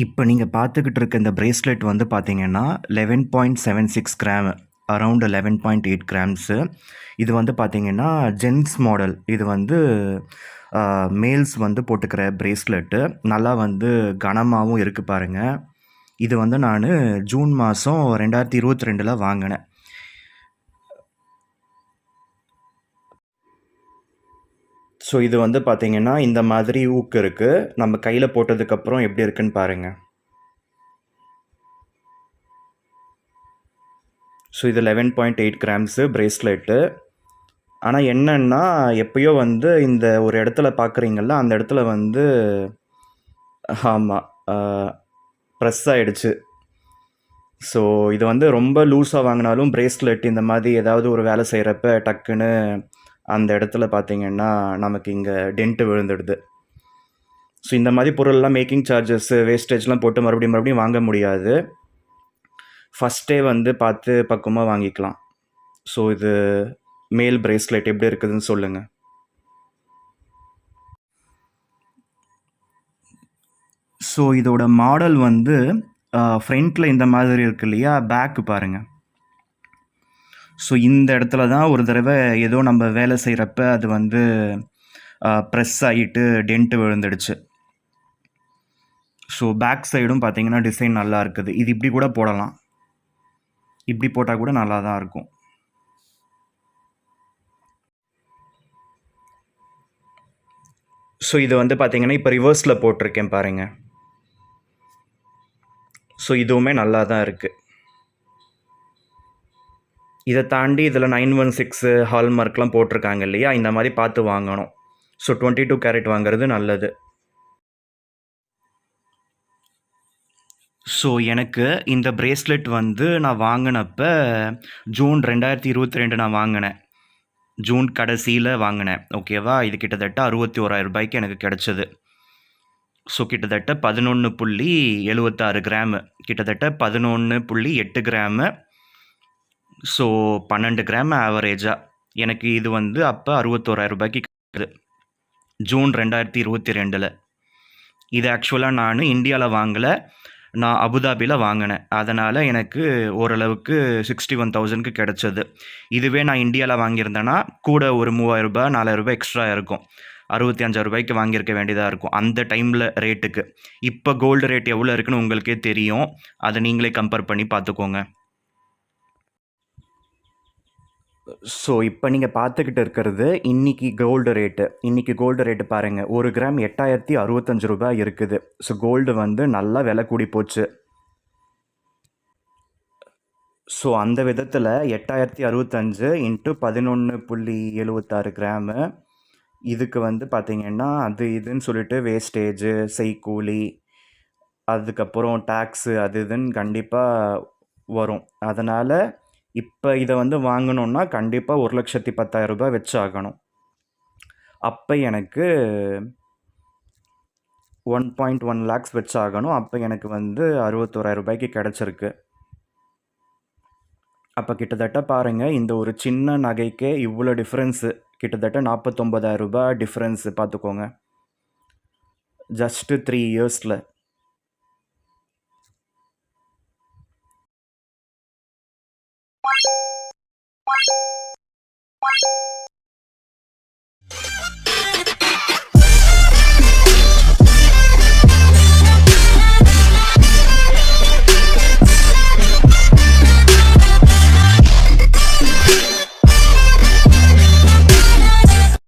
இப்போ நீங்கள் பார்த்துக்கிட்டு இருக்க இந்த பிரேஸ்லெட் வந்து பார்த்தீங்கன்னா, 11.76 கிராம் அரவுண்ட் 11.8 கிராம்ஸு. இது வந்து பார்த்தீங்கன்னா, ஜென்ஸ் மாடல். இது வந்து மேல்ஸ் வந்து போட்டுக்கிற பிரேஸ்லெட்டு. நல்லா வந்து கனமாகவும் இருக்குது பாருங்கள் இது வந்து நான் ஜூன் மாதம் ரெண்டாயிரத்தி இருபத்தி ரெண்டில் வாங்கினேன் ஸோ இது வந்து பார்த்தீங்கன்னா, இந்த மாதிரி ஊக்கு இருக்குது நம்ம கையில் போட்டதுக்கப்புறம் எப்படி இருக்குன்னு பாருங்கள் ஸோ இது 11.8 கிராம்ஸு ப்ரேஸ்லெட்டு ஆனால் என்னன்னா, எப்பயோ வந்து இந்த ஒரு இடத்துல பார்க்குறீங்கள அந்த இடத்துல வந்து ஆமாம் ப்ரெஸ் ஆகிடுச்சு ஸோ இது வந்து ரொம்ப லூஸாக வாங்கினாலும் ப்ரேஸ்லெட் இந்த மாதிரி ஏதாவது ஒரு வேலை செய்கிறப்ப டக்குன்னு அந்த இடத்துல பார்த்தீங்கன்னா, நமக்கு இங்கே டென்ட் விழுந்துடுது. ஸோ இந்த மாதிரி பொருள்லாம் மேக்கிங் சார்ஜஸ்ஸு வேஸ்டேஜ்லாம் போட்டு மறுபடியும் மறுபடியும் வாங்க முடியாது. ஃபர்ஸ்ட்டே வந்து பார்த்து பக்குவமாக வாங்கிக்கலாம். ஸோ இது மேல் பிரேஸ்லெட் எப்படி இருக்குதுன்னு சொல்லுங்கள் ஸோ இதோட மாடல் வந்து ஃப்ரண்ட்டில் இந்த மாதிரி இருக்கு இல்லையா? பேக்கு பாருங்கள் ஸோ இந்த இடத்துல தான் ஒரு தடவை ஏதோ நம்ம வேலை செய்கிறப்ப அது வந்து ப்ரெஸ் ஆகிட்டு டென்ட்டு டென்ட் விழுந்துடுச்சு. ஸோ பேக் சைடும் பார்த்தீங்கன்னா, டிசைன் நல்லா இருக்குது. இது இப்படி கூட போடலாம். இப்படி போட்டால் கூட நல்லா தான் இருக்கும். ஸோ இது வந்து பார்த்தீங்கன்னா, இப்போ ரிவர்ஸில் போட்டிருக்கேன் பாருங்கள் ஸோ இதுவுமே நல்லா தான் இருக்குது இதை தாண்டி இதில் நயன் ஒன் சிக்ஸு ஹால்மார்க்லாம் போட்டிருக்காங்க இல்லையா? இந்த மாதிரி பார்த்து வாங்கணும். ஸோ 22 கேரட் வாங்குறது நல்லது. ஸோ எனக்கு இந்த பிரேஸ்லெட் வந்து நான் வாங்கினப்ப ஜூன் 2022 நான் வாங்கினேன் ஜூன் கடைசியில் வாங்கினேன் ஓகேவா? இது கிட்டத்தட்ட அறுபத்தி ஓராயிரம் ரூபாய்க்கு எனக்கு கிடச்சிது ஸோ கிட்டத்தட்ட 11.76 கிராமு. கிட்டத்தட்ட 11.8 கிராமு. ஸோ 12 கிராம் ஆவரேஜா. எனக்கு இது வந்து அப்ப ரூ. 61,000க்கு கிடைச்சது. ஜூன் 2022ல. இது ஆக்சுவலாக நான் இந்தியாவில் வாங்கலை நான் அபுதாபியில் வாங்கினேன் அதனால் எனக்கு ஓரளவுக்கு 61,000க்கு கிடைச்சது. இதுவே நான் இந்தியாவில் வாங்கியிருந்தேன்னா, கூட ஒரு ரூ. 3,000 ரூ. 4,000 எக்ஸ்ட்ரா இருக்கும். அறுபத்தி அஞ்சாயிரம் ரூபாய்க்கு வாங்கியிருக்க வேண்டியதாக இருக்கும். அந்த டைமில் ரேட்டுக்கு. இப்போ கோல்டு ரேட் எவ்வளோ இருக்குன்னு உங்களுக்கே தெரியும். அதை நீங்களே கம்பேர் பண்ணி பார்த்துக்கோங்க. ஸோ இப்போ நீங்கள் பார்த்துக்கிட்டு இருக்கிறது இன்னைக்கு கோல்டு ரேட்டு. இன்றைக்கி கோல்டு ரேட்டு பாருங்கள் ஒரு கிராம் எட்டாயிரத்தி அறுபத்தஞ்சு ரூபாய் இருக்குது. ஸோ கோல்டு வந்து நல்லா விலை கூடி போச்சு. ஸோ அந்த விதத்தில் எட்டாயிரத்தி அறுபத்தஞ்சு இன்ட்டு பதினொன்று புள்ளி எழுபத்தாறு கிராமு. இதுக்கு வந்து பார்த்தீங்கன்னா, அது இதுன்னு சொல்லிட்டு வேஸ்டேஜு, செய்கூலி, அதுக்கப்புறம் டேக்ஸு அது இதுன்னு கண்டிப்பாக வரும். அதனால் இப்போ இதை வந்து வாங்கணும்னா கண்டிப்பா ரூ. 1,10,000 வச்சாகணும். அப்போ எனக்கு 1.1 லேக்ஸ் வச்சாகணும். அப்போ எனக்கு வந்து அறுபத்தோராயிரம் ரூபாய்க்கு கிடச்சிருக்கு அப்போ கிட்டத்தட்ட பாருங்கள் இந்த ஒரு சின்ன நகைக்கே இவ்வளோ டிஃப்ரென்ஸு கிட்டத்தட்ட நாற்பத்தொம்பதாயிரம் ரூபாய் டிஃப்ரென்ஸு பார்த்துக்கோங்க. ஜஸ்ட்டு த்ரீ இயர்ஸில்